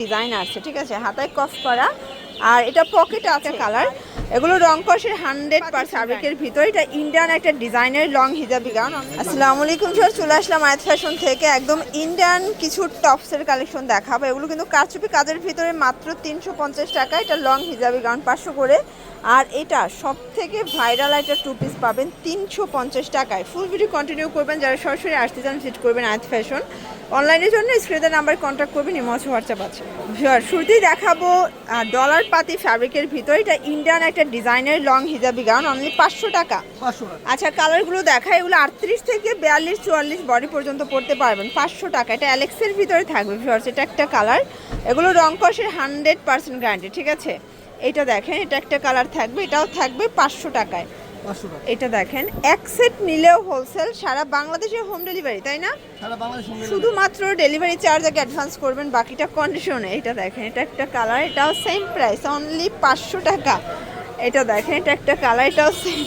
Design আছে ঠিক আছে? হাতায় কফ করা। আর এটা পকেট আছে কালার। এগুলো রং কষের হান্ড্রেড পার ফ্যাব্রিকের ভিতরে। এটা ইন্ডিয়ান একটা ডিজাইনের লং হিজাবি গাউন আসসালামু আলাইকুম স্যার চলে আসলাম আয়াত ফ্যাশন থেকে। একদম ইন্ডিয়ান কিছু টপসের কালেকশন দেখাবো। এগুলো কিন্তু কারচুপি কাজের ভিতরে মাত্র তিনশো পঞ্চাশ টাকা। এটা লং হিজাবি গাউন পাঁচশো করে। আর এটা সব থেকে ভাইরাল একটা টু পিস পাবেন তিনশো পঞ্চাশ টাকায়। ফুল ভিডিও কন্টিনিউ করবেন। যারা সরাসরি আসতে চান ভিজিট করবেন আয়াত ফ্যাশন। অনলাইনের জন্য স্ক্রিনের নাম্বার কন্ট্যাক্ট করবেন ইমচ হোয়াটসঅ্যাপ আছে। শুরুতেই দেখাবো ডলার পাতি ফ্যাব্রিকের ভিতরে। এটা ইন্ডিয়ান একটা ডিজাইনের লং হিজাবি গাউন অনলি পাঁচশো টাকা। আচ্ছা কালারগুলো দেখা এগুলো আটত্রিশ থেকে বিয়াল্লিশ চুয়াল্লিশ বডি পর্যন্ত পড়তে পারবেন পাঁচশো টাকা। এটা অ্যালেক্সের ভিতরে থাকবে ভিউয়ার্স এটা একটা কালার এগুলো রং কষের হান্ড্রেড পার্সেন্ট গ্যারান্টি ঠিক আছে? এটা দেখেন এটা একটা কালার থাকবে এটাও থাকবে পাঁচশো টাকায়। এটা দেখেন এক সেট নিলেও হোলসেল সারা বাংলাদেশে হোম ডেলিভারি তাই না? শুধুমাত্র ডেলিভারি চার্জ আগে অ্যাডভান্স করবেন বাকিটা কন্ডিশনে এটা দেখেন এটা একটা কালার এটাও সেম প্রাইস অনলি পাঁচশো টাকা। এটা দেখেন এটা একটা কালার এটাও সেম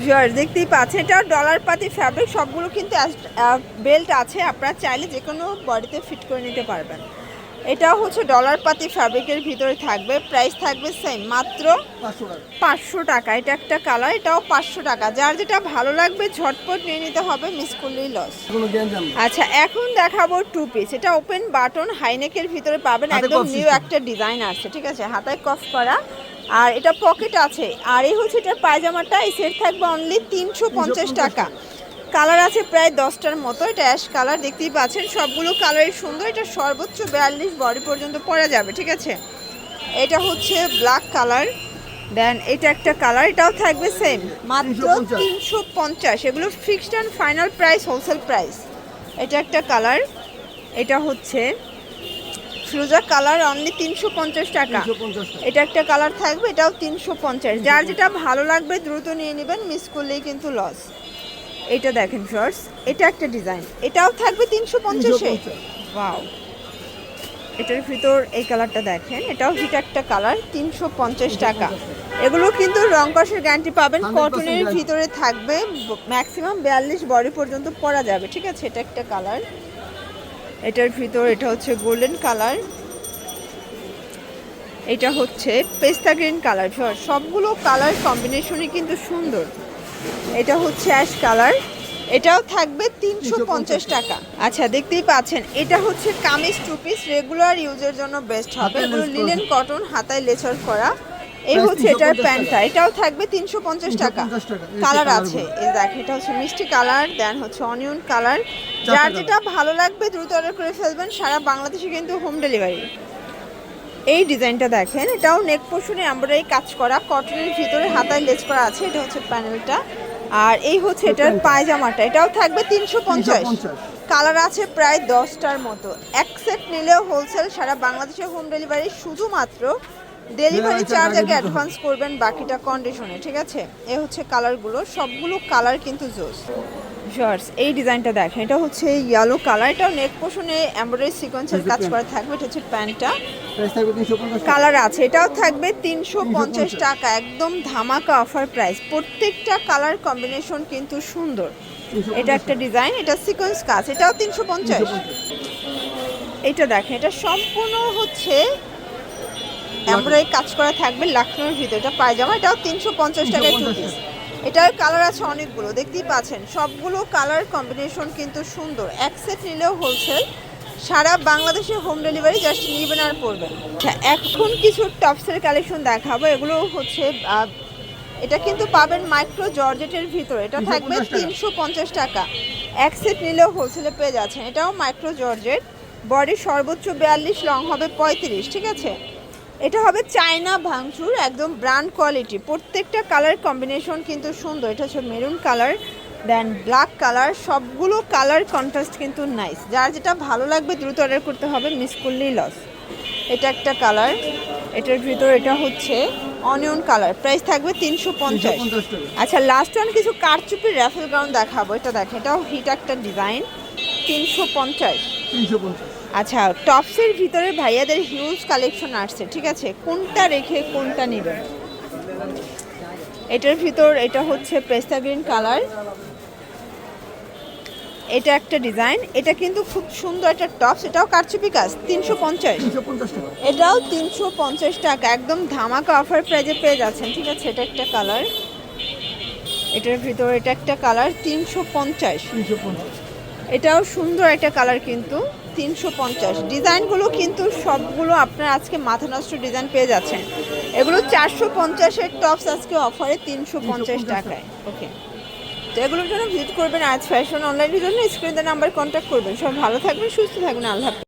ভিউয়ার্স দেখতেই পাচ্ছেন এটাও ডলার পাতি ফ্যাব্রিক সবগুলো কিন্তু বেল্ট আছে আপনারা চাইলে যে কোনো বডিতে ফিট করে নিতে পারবেন। এটাও হচ্ছে ডলার পাতি ফ্যাব্রিকের ভিতরে থাকবে। প্রাইস থাকবে সেম মাত্র পাঁচশো টাকা। এটা একটা কালার এটাও পাঁচশো টাকা। যার যেটা ভালো লাগবে ঝটপট নিয়ে নিতে হবে মিস করলেই লস আচ্ছা এখন দেখাবো টু পিস এটা ওপেন বাটন হাইনেকের ভিতরে পাবেন। একদম নিউ একটা ডিজাইন আছে ঠিক আছে? হাতায় কফ করা। আর এটা পকেট আছে। আর এই হচ্ছে এটার পায়জামাটা এই সেট থাকবে অনলি তিনশো পঞ্চাশ টাকা। কালার আছে প্রায় দশটার মতো। এটা অ্যাশ কালার দেখতেই পাচ্ছেন। সবগুলো কালারই সুন্দর। এটা সর্বোচ্চ বিয়াল্লিশ বডি পর্যন্ত পরা যাবে ঠিক আছে? এটা হচ্ছে ব্ল্যাক কালার। দেন এটা একটা কালার এটাও থাকবে সেম মাত্র তিনশো পঞ্চাশ। এগুলো fixed and final price wholesale price এটা একটা কালার। এটা হচ্ছে ফিরোজা কালার অনলি তিনশো পঞ্চাশ টাকা। তিনশো পঞ্চাশ টাকা। এটা একটা কালার থাকবে এটাও তিনশো পঞ্চাশ। যার যেটা ভালো লাগবে দ্রুত নিয়ে নেবেন মিস করলেই কিন্তু লস এটা দেখেন শর্টস এটা একটা ডিজাইন এটাও থাকবে তিনশো পঞ্চাশে 350 ওয়াও এটার ভিতর এই কালারটা দেখেন এটাও হিট একটা কালার তিনশো পঞ্চাশ টাকা। এগুলো কিন্তু রং কষের গ্যারান্টি পাবেন 100% কটনের ভিতরে থাকবে ম্যাক্সিমাম বিয়াল্লিশ বডি পর্যন্ত পরা যাবে ঠিক আছে? এটা একটা কালার এটার ভিতর এটা হচ্ছে গোল্ডেন কালার এটা হচ্ছে পেস্তা গ্রিন কালার সবগুলো কালার কম্বিনেশনই কিন্তু সুন্দর। এটা হচ্ছে অ্যাশ কালার। এটাও থাকবে তিনশো পঞ্চাশ টাকা। আচ্ছা দেখতেই পাচ্ছেন এটা হচ্ছে কামিজ টু পিস রেগুলার ইউজের জন্য বেস্ট হবে। এগুলো লিলেন কটন হাতায় লেচার করা। এই হচ্ছে এটার প্যান্টটা এটাও থাকবে তিনশো পঞ্চাশ টাকা। 350 টাকা। কালার আছে। এই দেখ এটা হচ্ছে মিষ্টি কালার দেন হচ্ছে অনিয়ন কালার যার যেটা ভালো লাগবে দ্রুত অর্ডার করে ফেলবেন। সারা বাংলাদেশে কিন্তু হোম ডেলিভারি এই ডিজাইনটা দেখেন এটাও নেক পোর্শনে এমব্রয়ডারি কাজ করা কটনের ভিতরে হাতায় লেজ করা আছে এটা হচ্ছে প্যানেলটা। আর এই হচ্ছে এটার পায়জামাটা এটাও থাকবে তিনশো পঞ্চাশ। কালার আছে প্রায় দশটার মতো। এক সেট নিলেও হোলসেল সারা বাংলাদেশে হোম ডেলিভারি শুধুমাত্র ডেলিভারি চার্জ আগে। অ্যাডভান্স করবেন বাকিটা কন্ডিশনে ঠিক আছে? এ হচ্ছে কালারগুলো সবগুলো কালার কিন্তু জোস। শর্টস এই ডিজাইনটা দেখেন এটা হচ্ছে ইয়েলো কালার এটাও নেক পোষণে এমব্রয়ডারি সিকোয়েন্সের কাজ করা থাকবে এটা হচ্ছে প্যান্টটা। কালার আছে এটাও থাকবে তিনশো পঞ্চাশ 350 টাকা একদম ধামাকা অফার প্রাইস প্রত্যেকটা কালার কম্বিনেশন কিন্তু সুন্দর। এটা একটা ডিজাইন এটা সিকোয়েন্স কাজ এটাও তিনশো পঞ্চাশ। 350 এটা দেখেন এটা সম্পূর্ণ হচ্ছে এমব্রয়ডারি কাজ করা থাকবে লাখনৌর ভিতরে এটা পায়জামা এটাও তিনশো পঞ্চাশ টাকায় টু পিস এটার কালার আছে অনেকগুলো দেখতেই পাচ্ছেন। সবগুলো কালার কম্বিনেশন কিন্তু সুন্দর। এক সেট নিলেও হোলসেল সারা বাংলাদেশে হোম ডেলিভারি জাস্ট নিবেন আর পড়বেন আচ্ছা এখন কিছু টপসের কালেকশন দেখাবো। এগুলো হচ্ছে এটা কিন্তু পাবেন মাইক্রো জর্জেটের ভিতরে। এটা থাকবে তিনশো পঞ্চাশ টাকা। এক সেট নিলেও হোলসেলে পেয়ে যাচ্ছেন। এটাও মাইক্রো জর্জেট বডি সর্বোচ্চ বিয়াল্লিশ লং হবে পঁয়ত্রিশ ঠিক আছে? এটা হবে চায়না ভাঙচুর একদম ব্র্যান্ড কোয়ালিটি প্রত্যেকটা কালার কম্বিনেশন কিন্তু সুন্দর। এটা হচ্ছে maroon colour then black colour সবগুলো কালার কন্ট্রাস্ট কিন্তু নাইস যার যেটা ভালো লাগবে দ্রুত অর্ডার করতে হবে মিস করলেই লস এটা একটা কালার এটার ভিতর এটা হচ্ছে অনিয়ন কালার প্রাইস থাকবে তিনশো পঞ্চাশ। আচ্ছা লাস্ট ওয়ান কিছু কারচুপির র্যাফেল গ্রাউন্ড দেখাবো। এটা দেখেন এটাও হিট একটা ডিজাইন তিনশো পঞ্চাশ। তিনশো পঞ্চাশ। আচ্ছা টপসের ভিতরে ভাইয়াদের হিউজ কালেকশন আসছে ঠিক আছে? কোনটা রেখে কোনটা নেবেন এটার ভিতর এটা হচ্ছে পেস্তা গ্রিন কালার। এটা একটা ডিজাইন এটা কিন্তু খুব সুন্দর একটা টপস এটাও কারচুপি কাজ তিনশো পঞ্চাশ। এটাও তিনশো পঞ্চাশ টাকা একদম ধামাকা অফার প্রাইজে পেয়ে যাচ্ছেন ঠিক আছে? এটা একটা কালার। এটার ভিতর এটা একটা কালার তিনশো পঞ্চাশ। এটাও সুন্দর একটা কালার কিন্তু। তিনশো পঞ্চাশ। ডিজাইনগুলো কিন্তু সবগুলো আপনার আজকে মাথা নষ্ট ডিজাইন পেয়ে যাচ্ছেন। এগুলো চারশো পঞ্চাশের টপস আজকে অফারে তিনশো পঞ্চাশ টাকায়। ওকে। তো এগুলোর জন্য ভিজিট করবেন আজ ফ্যাশন অনলাইনের জন্য স্ক্রিনের নাম্বার কন্ট্যাক্ট করবেন। সব ভালো থাকবেন সুস্থ থাকবেন আল্লাহ।